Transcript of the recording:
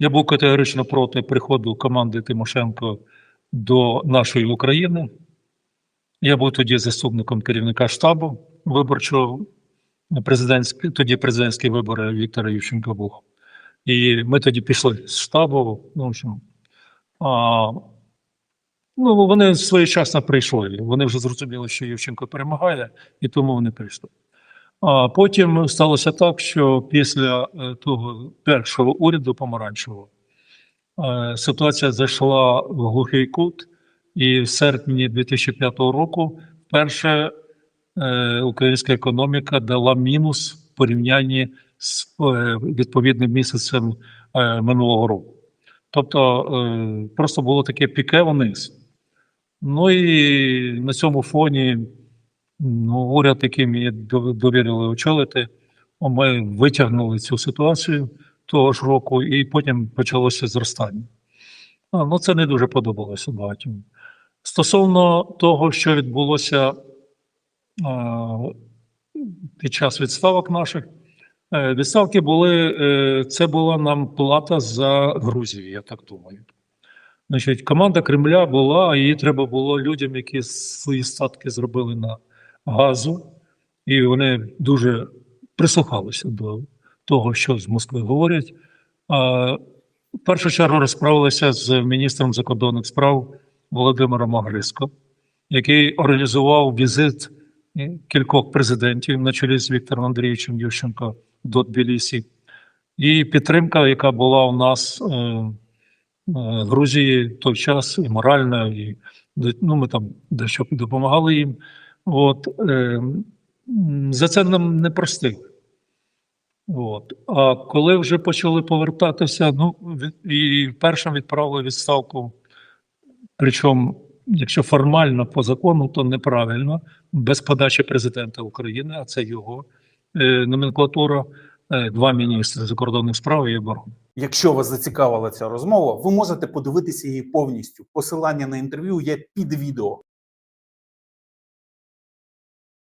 Я був категорично проти приходу команди Тимошенко до нашої України. Я був тоді заступником керівника штабу виборчого президентські, тоді президентські вибори Віктора Ющенка був. І ми тоді пішли з штабу. Ну, в общем, а, ну, вони своєчасно прийшли. Вони вже зрозуміли, що Ющенко перемагає, і тому вони прийшли. А потім сталося так, що після е, того першого уряду помаранчевого е, ситуація зайшла в глухий кут, і в серпні 2005 року вперше е, українська економіка дала мінус в порівнянні з відповідним місяцем минулого року. Тобто просто було таке піке вниз. Ну і на цьому фоні ну, уряд, який мені довірили очолити, ми витягнули цю ситуацію того ж року, і потім почалося зростання. А, ну, це не дуже подобалося багатьом. Стосовно того, що відбулося під час відставок наших, е, відставки були, е, це була нам плата за Грузію, я так думаю. Значить, команда Кремля була, а її треба було людям, які свої статки зробили на газу, і вони дуже прислухалися до того, що з Москви говорять. А, в першу чергу розправилися з міністром закордонних справ Володимиром Агриско, який організував візит е, кількох президентів на чолі з Віктором Андрійовичем Ющенко до Тбілісі. І підтримка, яка була у нас е, е, Грузії в той час, і моральна, і ну, ми там дещо допомагали їм. От, е, за це нам не простили. От. А коли вже почали повертатися, ну, і першим відправили відставку, причому, якщо формально по закону, то неправильно, без подачі президента України, а це його е, номенклатура, е, два міністри закордонних справ і оборони. Якщо вас зацікавила ця розмова, ви можете подивитися її повністю. Посилання на інтерв'ю є під відео.